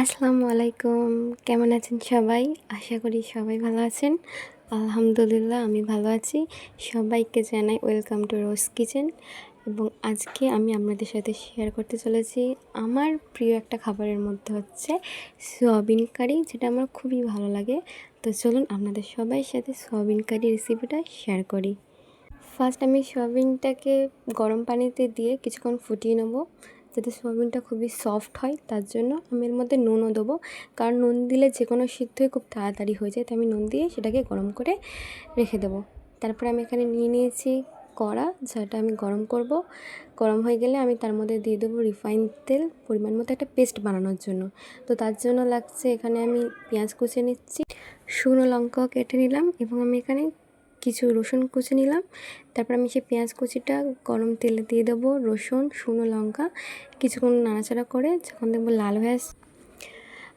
আসসালামু আলাইকুম কেমন আছেন সবাই? আশা করি সবাই ভালো আছেন। আলহামদুলিল্লাহ, আমি ভালো আছি। সবাইকে জানাই ওয়েলকাম টু রোজ কিচেন। এবং আজকে আমি আপনাদের সাথে শেয়ার করতে চলেছি আমার প্রিয় একটা খাবারের মধ্যে হচ্ছে সোয়াবিন কারি, যেটা আমার খুবই ভালো লাগে। তো চলুন আপনাদের সবাই সাথে সোয়াবিন কারি রেসিপিটা শেয়ার করি। ফার্স্ট আমি সোয়াবিনটাকে গরম পানিতে দিয়ে কিছুক্ষণ ফুটিয়ে নেব। যাতে সোয়াবিনটা খুবই সফট হয়, তার জন্য আমি এর মধ্যে নুনও দেবো। কারণ নুন দিলে যে কোনো সিদ্ধই খুব তাড়াতাড়ি হয়ে যায় তাই আমি নুন দিয়ে সেটাকে গরম করে রেখে দেবো। তারপরে আমি এখানে নিয়ে নিয়েছি কড়া, যেটা আমি গরম করব। গরম হয়ে গেলে আমি তার মধ্যে দিয়ে দেবো রিফাইন তেল, পরিমাণ মতো একটা পেস্ট বানানোর জন্য। তো তার জন্য লাগছে এখানে আমি পেঁয়াজ কুচে নিচ্ছি, শুকনো লঙ্কাও কেটে নিলাম এবং আমি এখানে কিছু রসুন কুচি নিলাম। তারপর আমি সেই পেঁয়াজ কুচিটা গরম তেলে দিয়ে দেবো, রসুন, শুকনো লঙ্কা, কিছুক্ষণ নাড়াচাড়া করে যখন দেখব লাল হয়ে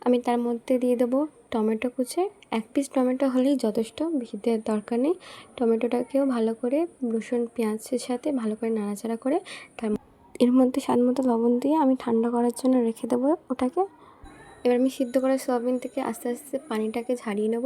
আমি তার মধ্যে দিয়ে দেবো টমেটো কুচে। এক পিস টমেটো হলেই যথেষ্ট বেশি দেওয়ার দরকার নেই। টমেটোটাকেও ভালো করে রসুন, পেঁয়াজের সাথে ভালো করে নাড়াচাড়া করে তার এর মধ্যে স্বাদ মতো লবণ দিয়ে আমি ঠান্ডা করার জন্য রেখে দেবো ওটাকে। এবার আমি সিদ্ধ করা সয়াবিন থেকে আস্তে আস্তে পানিটাকে ঝাড়িয়ে নেব।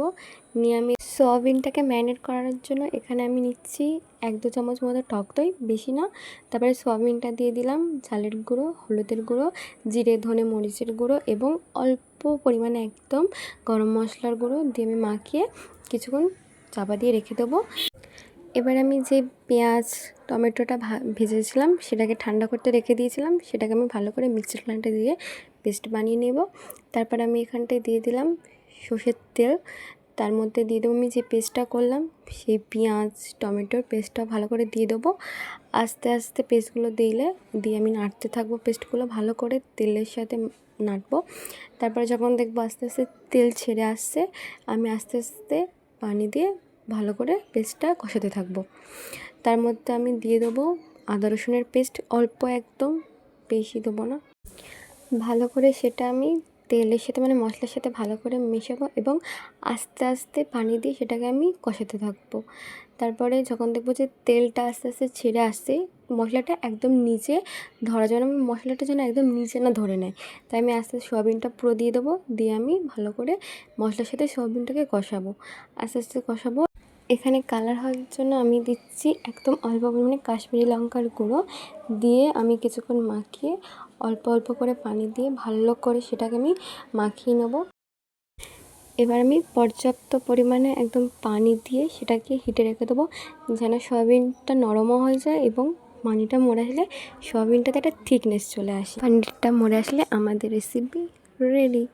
নিয়ে আমি সয়াবিনটাকে ম্যারিনেট করার জন্য এখানে আমি নিচ্ছি এক দু চামচ মতো টক দই, বেশি না। তারপরে সোয়াবিনটা দিয়ে দিলাম, ঝালের গুঁড়ো, হলুদের গুঁড়ো, জিরে, ধনে মরিচের গুঁড়ো এবং অল্প পরিমাণে একদম গরম মশলার গুঁড়ো দিয়ে আমি মাখিয়ে কিছুক্ষণ চাপা দিয়ে রেখে দেবো। এবার আমি যে পেঁয়াজ, টমেটোটা ভেজেছিলাম সেটাকে ঠান্ডা করতে রেখে দিয়েছিলাম, সেটাকে আমি ভালো করে মিক্সির গ্রাইন্ডারে দিয়ে পেস্ট বানিয়ে নেব। তারপর আমি এখানটায় দিয়ে দিলাম সর্ষের তেল তার মধ্যে দিয়ে দেবো। আমি যে পেস্টটা করলাম, সেই পেঁয়াজ টমেটোর পেস্টটা ভালো করে দিয়ে দেবো। আস্তে আস্তে পেস্টগুলো দিলে, দিয়ে আমি নাড়তে থাকব পেস্টগুলো ভালো করে তেলের সাথে নাড়বো। তারপরে যখন দেখব আস্তে আস্তে তেল ছেড়ে আসছে, আমি আস্তে আস্তে পানি দিয়ে ভালো করে পেস্টটা কষাতে থাকব। তার মধ্যে আমি দিয়ে দেবো আদা রসুনের পেস্ট। অল্প একদম, বেশি দেবো না। ভালো করে সেটা আমি তেলের সাথে মানে মশলার সাথে ভালো করে মেশাবো এবং আস্তে আস্তে পানি দিয়ে সেটাকে আমি কষাতে থাকব। তারপরে যখন দেখব যে তেলটা আস্তে আস্তে ছেড়ে আসছে, মশলাটা একদম নিচে ধরা যেন মশলাটা যেন একদম নিচে না ধরে নেয়। তাই আমি আস্তে আস্তে সোয়াবিনটা পুরো দিয়ে দেবো, দিয়ে আমি ভালো করে মশলার সাথে সোয়াবিনটাকে কষাবো। আস্তে আস্তে কষাবো। এখানে কালার হওয়ার জন্য আমি দিচ্ছি একদম অল্প পরিমাণে কাশ্মীরি লঙ্কার গুঁড়ো। দিয়ে আমি কিছুক্ষণ মাখিয়ে অল্প অল্প করে পানি দিয়ে ভালো করে সেটাকে আমি মাখিয়ে নেব। এবার আমি পর্যাপ্ত পরিমাণে একদম পানি দিয়ে সেটাকে হিটে রেখে দেবো যেন সয়াবিনটা নরমও হয়ে যায় এবং পানিটা মরে আসলে সয়াবিনটাতে একটা থিকনেস চলে আসে। পানিটা মরে আসলে আমাদের রেসিপি রেডি